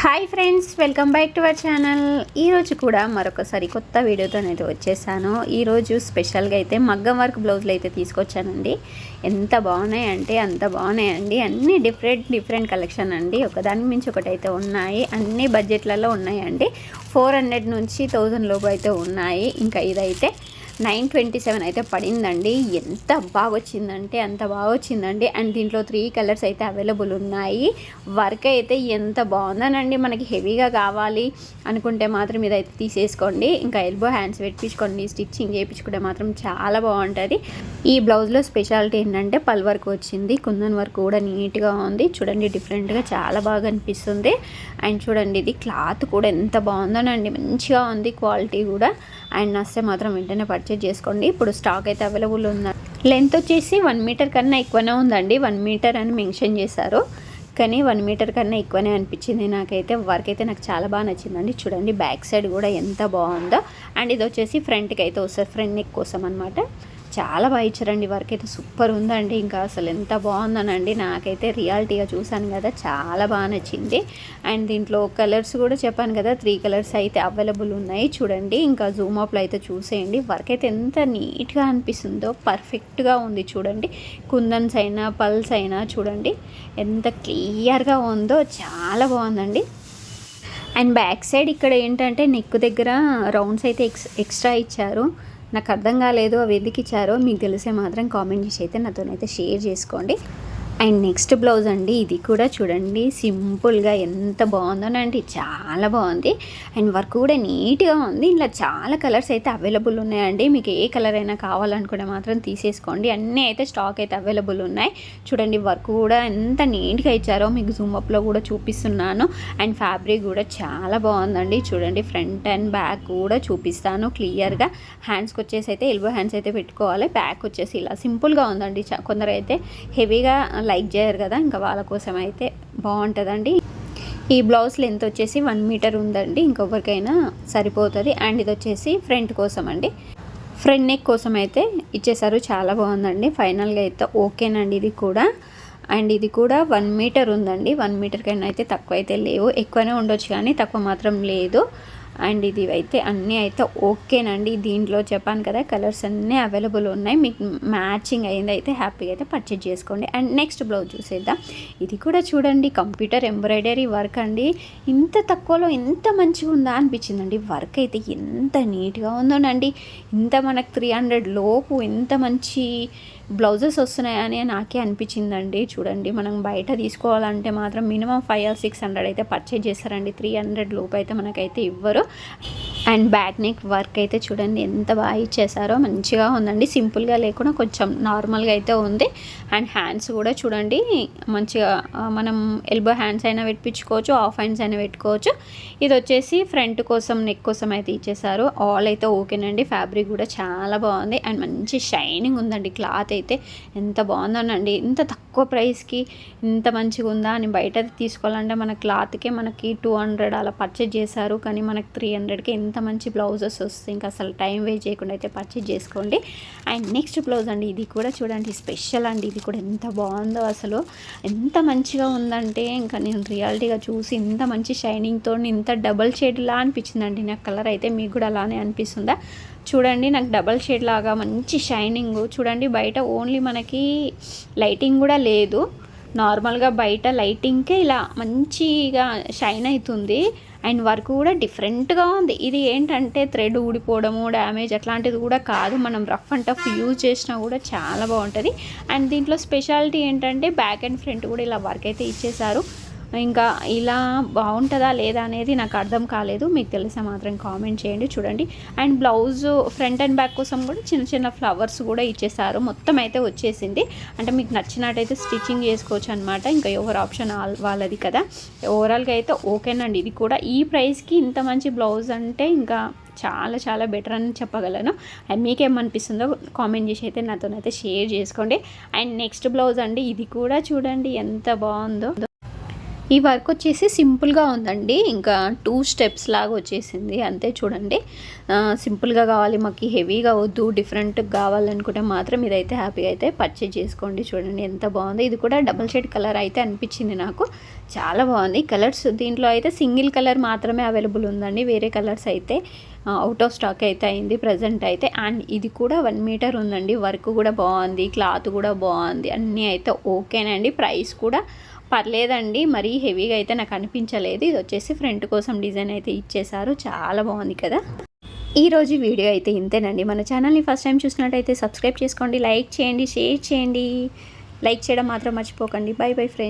Hi friends welcome back to our channel ఈరోజు కూడా మరొకసారి కొత్త వీడియోతో అయితే వచ్చేసాను. ఈరోజు స్పెషల్గా అయితే మగ్గం వర్క్ బ్లౌజులు అయితే తీసుకొచ్చానండి. ఎంత బాగున్నాయి అంటే అంత బాగున్నాయండి అన్ని డిఫరెంట్ డిఫరెంట్ కలెక్షన్ అండి. ఒకదాని మించి ఒకటి అయితే ఉన్నాయి. అన్ని బడ్జెట్లలో ఉన్నాయండి. ఫోర్ హండ్రెడ్ నుంచి థౌజండ్ లోపు అయితే ఉన్నాయి. ఇంకా ఇదైతే నైన్ ట్వంటీ సెవెన్ అయితే పడిందండి. ఎంత బాగా వచ్చిందంటే అంత బాగా వచ్చిందండి అండ్ దీంట్లో త్రీ కలర్స్ అయితే అవైలబుల్ ఉన్నాయి. వర్క్ అయితే ఎంత బాగుందనండి. మనకి హెవీగా కావాలి అనుకుంటే మాత్రం ఇదైతే తీసేసుకోండి. ఇంకా ఎల్బో హ్యాండ్స్ పెట్టించుకోండి స్టిచ్చింగ్ చేయించుకుంటే మాత్రం చాలా బాగుంటుంది. ఈ బ్లౌజ్లో స్పెషాలిటీ ఏంటంటే పల్ వర్క్ వచ్చింది. కుందన్ వర్క్ కూడా నీట్గా ఉంది. చూడండి డిఫరెంట్గా చాలా బాగా అనిపిస్తుంది. అండ్ చూడండి ఇది క్లాత్ కూడా ఎంత బాగుందోనండి. మంచిగా ఉంది క్వాలిటీ కూడా. అండ్ నస్తే మాత్రం వెంటనే పర్చేజ్ చేసుకోండి. ఇప్పుడు స్టాక్ అయితే అవైలబుల్ ఉంది. లెంత్ వచ్చేసి వన్ మీటర్ కన్నా ఎక్కువనే ఉందండి. వన్ మీటర్ అని మెన్షన్ చేశారు. కానీ వన్ మీటర్ కన్నా ఎక్కువనే అనిపించింది నాకైతే. వర్క్ అయితే నాకు చాలా బాగా నచ్చిందండి. చూడండి బ్యాక్ సైడ్ కూడా ఎంత బాగుందో. అండ్ ఇది వచ్చేసి ఫ్రంట్కి అయితే వస్తుంది. ఫ్రంట్ నెక్ కోసం అనమాట చాలా బాగా ఇచ్చారండి. వర్క్ అయితే సూపర్ ఉందండి. ఇంకా అసలు ఎంత బాగుందనండి. నాకైతే రియాలిటీగా చూశాను కదా చాలా బాగా నచ్చింది. అండ్ దీంట్లో కలర్స్ కూడా చెప్పాను కదా త్రీ కలర్స్ అయితే అవైలబుల్ ఉన్నాయి. చూడండి ఇంకా జూమ్ అప్లో అయితే చూసేయండి. వర్క్ అయితే ఎంత నీట్గా అనిపిస్తుందో పర్ఫెక్ట్గా ఉంది చూడండి. కుందన్స్ అయినా పల్స్ అయినా చూడండి ఎంత క్లియర్గా ఉందో చాలా బాగుందండి. అండ్ బ్యాక్ సైడ్ ఇక్కడ ఏంటంటే నెక్ దగ్గర రౌండ్స్ అయితే ఎక్స్ ఎక్స్ట్రా ఇచ్చారు. నాకు అర్థం కాలేదు అవి ఎందుకు ఇచ్చారో మీకు తెలిసే మాత్రం కామెంట్ చేసి అయితే నాతోనైతే షేర్ చేసుకోండి. అండ్ నెక్స్ట్ బ్లౌజ్ అండి ఇది కూడా చూడండి సింపుల్గా ఎంత బాగుందోనండి చాలా బాగుంది. అండ్ వర్క్ కూడా నీట్గా ఉంది. ఇలా చాలా కలర్స్ అయితే అవైలబుల్ ఉన్నాయండి. మీకు ఏ కలర్ అయినా కావాలనుకుంటే మాత్రం తీసేసుకోండి. అన్నీ అయితే స్టాక్ అయితే అవైలబుల్ ఉన్నాయి. చూడండి వర్క్ కూడా ఎంత నీట్గా ఇచ్చారో మీకు జూమ్ అప్లో కూడా చూపిస్తున్నాను. అండ్ ఫ్యాబ్రిక్ కూడా చాలా బాగుందండి. చూడండి ఫ్రంట్ అండ్ బ్యాక్ కూడా చూపిస్తాను క్లియర్గా. హ్యాండ్స్కి వచ్చేసి అయితే ఎల్బో హ్యాండ్స్ అయితే పెట్టుకోవాలి. బ్యాక్ వచ్చేసి ఇలా సింపుల్గా ఉందండి. కొందరు అయితే హెవీగా లైక్ చేయరు కదా ఇంకా వాళ్ళ కోసం అయితే బాగుంటుందండి. ఈ బ్లౌజ్ లెంత్ వచ్చేసి వన్ మీటర్ ఉందండి ఇంకొకరికైనా సరిపోతుంది. అండ్ ఇది వచ్చేసి ఫ్రంట్ కోసం అండి ఫ్రంట్ నెక్ కోసం అయితే ఇచ్చేసారు చాలా బాగుందండి. ఫైనల్గా అయితే ఓకేనండి ఇది కూడా. అండ్ ఇది కూడా వన్ మీటర్ ఉందండి వన్ మీటర్ కన్నా అయితే తక్కువ అయితే లేవు. ఎక్కువనే ఉండొచ్చు కానీ తక్కువ మాత్రం లేదు. అండ్ ఇది అయితే అన్నీ అయితే ఓకేనండి. దీంట్లో చెప్పాను కదా కలర్స్ అన్నీ అవైలబుల్ ఉన్నాయి. మీకు మ్యాచింగ్ అయింది అయితే హ్యాపీగా అయితే పర్చేజ్ చేసుకోండి. అండ్ నెక్స్ట్ బ్లౌజ్ చూసేద్దాం. ఇది కూడా చూడండి కంప్యూటర్ ఎంబ్రాయిడరీ వర్క్ అండి. ఇంత తక్కువలో ఎంత మంచిగా ఉందా అనిపించిందండి. వర్క్ అయితే ఎంత నీట్గా ఉందోనండి. ఇంత మనకు త్రీ హండ్రెడ్ లోపు ఎంత మంచి బ్లౌజెస్ వస్తున్నాయని నాకే అనిపించిందండి. చూడండి మనం బయట తీసుకోవాలంటే మాత్రం minimum five or six hundred అయితే పర్చేజ్ చేస్తారండి. త్రీ హండ్రెడ్ లోపు అయితే మనకైతే ఇవ్వరు. అండ్ బ్యాక్ నెక్ వర్క్ అయితే చూడండి ఎంత బాగా ఇచ్చేసారో మంచిగా ఉందండి. సింపుల్గా లేకుండా కొంచెం నార్మల్గా అయితే ఉంది. అండ్ హ్యాండ్స్ కూడా చూడండి మంచిగా మనం ఎల్బో హ్యాండ్స్ అయినా పెట్టించుకోవచ్చు ఆఫ్ హ్యాండ్స్ అయినా పెట్టుకోవచ్చు. ఇది వచ్చేసి ఫ్రంట్ కోసం నెక్ కోసం అయితే ఇచ్చేసారు. ఆల్ అయితే ఓకేనండి. ఫ్యాబ్రిక్ కూడా చాలా బాగుంది. అండ్ మంచి షైనింగ్ ఉందండి. క్లాత్ అయితే ఎంత బాగుందోనండి. ఇంత తక్కువ ప్రైస్కి ఇంత మంచిగా ఉందా అని బయట తీసుకోవాలంటే మన క్లాత్కే మనకి టూ హండ్రెడ్ అలా పర్చేజ్ చేశారు. కానీ మనకి త్రీ హండ్రెడ్కి ఎంత మంచి బ్లౌజెస్ వస్తాయి ఇంకా అసలు టైం వేస్ట్ చేయకుండా అయితే పర్చేజ్ చేసుకోండి. అండ్ నెక్స్ట్ బ్లౌజ్ అండి ఇది కూడా చూడండి స్పెషల్ అండి. ఇది కూడా ఎంత బాగుందో అసలు. ఎంత మంచిగా ఉందంటే ఇంకా నేను రియాలిటీగా చూసి ఇంత మంచి షైనింగ్తో ఇంత డబల్ షేడ్లా అనిపించిందండి. నాకు కలర్ అయితే మీకు కూడా అలానే అనిపిస్తుందా? చూడండి నాకు డబల్ షేడ్ లాగా మంచి షైనింగ్ చూడండి బయట ఓన్లీ మనకి లైటింగ్ కూడా లేదు. నార్మల్గా బయట లైటింగ్కే ఇలా మంచిగా షైన్ అవుతుంది. అండ్ వర్క్ కూడా డిఫరెంట్గా ఉంది. ఇది ఏంటంటే థ్రెడ్ ఊడిపోవడము డ్యామేజ్ అట్లాంటిది కూడా కాదు. మనం రఫ్ అండ్ టఫ్ యూజ్ చేసినా కూడా చాలా బాగుంటుంది. అండ్ దీంట్లో స్పెషాలిటీ ఏంటంటే బ్యాక్ అండ్ ఫ్రంట్ కూడా ఇలా వర్క్ అయితే ఇచ్చేసారు ఇంకా ఇలా బాగుంటుందా లేదా అనేది నాకు అర్థం కాలేదు. మీకు తెలిసే మాత్రం కామెంట్ చేయండి చూడండి. And blouse front and back కోసం కూడా చిన్న చిన్న ఫ్లవర్స్ కూడా ఇచ్చేసారు. మొత్తం అయితే వచ్చేసింది. అంటే మీకు నచ్చినట్టయితే స్టిచ్చింగ్ చేసుకోవచ్చు అనమాట ఇంకా ఎవరు ఆప్షన్ వాళ్ళది కదా. ఓవరాల్గా అయితే ఓకేనండి. ఇది కూడా ఈ ప్రైస్కి ఇంత మంచి బ్లౌజ్ అంటే ఇంకా చాలా చాలా బెటర్ అని చెప్పగలను. అండ్ మీకేమనిపిస్తుందో కామెంట్ చేసి అయితే నాతోనైతే షేర్ చేసుకోండి. అండ్ నెక్స్ట్ బ్లౌజ్ అండి. ఇది కూడా చూడండి ఎంత బాగుందో. ఈ వర్క్ వచ్చేసి సింపుల్గా ఉందండి. ఇంకా టూ స్టెప్స్ లాగా వచ్చేసింది. అంతే చూడండి. సింపుల్గా కావాలి మాకు హెవీగా వద్దు డిఫరెంట్ కావాలనుకుంటే మాత్రం ఇదైతే హ్యాపీగా అయితే పర్చేజ్ చేసుకోండి చూడండి. ఎంత బాగుంది. ఇది కూడా డబల్ షేడ్ కలర్ అయితే అనిపించింది నాకు. చాలా బాగుంది. కలర్స్ దీంట్లో అయితే సింగిల్ కలర్ మాత్రమే అవైలబుల్ ఉందండి. వేరే కలర్స్ అయితే అవుట్ ఆఫ్ స్టాక్ అయితే అయింది ప్రజెంట్ అయితే. అండ్ ఇది కూడా వన్ మీటర్ ఉందండి. వర్క్ కూడా బాగుంది. క్లాత్ కూడా బాగుంది. అన్నీ అయితే ఓకేనండి. ప్రైస్ కూడా పర్లేదండి మరీ హెవీగా అయితే నాకు అనిపించలేదు. ఇది వచ్చేసి ఫ్రంట్ కోసం డిజైన్ అయితే ఇచ్చేశారు. చాలా బాగుంది కదా? ఈరోజు వీడియో అయితే ఇంతేనండి. మన ఛానల్ని ఫస్ట్ టైం చూసినట్టయితే సబ్స్క్రైబ్ చేసుకోండి లైక్ చేయండి షేర్ చేయండి. లైక్ చేయడం మాత్రం మర్చిపోకండి. Bye bye friends.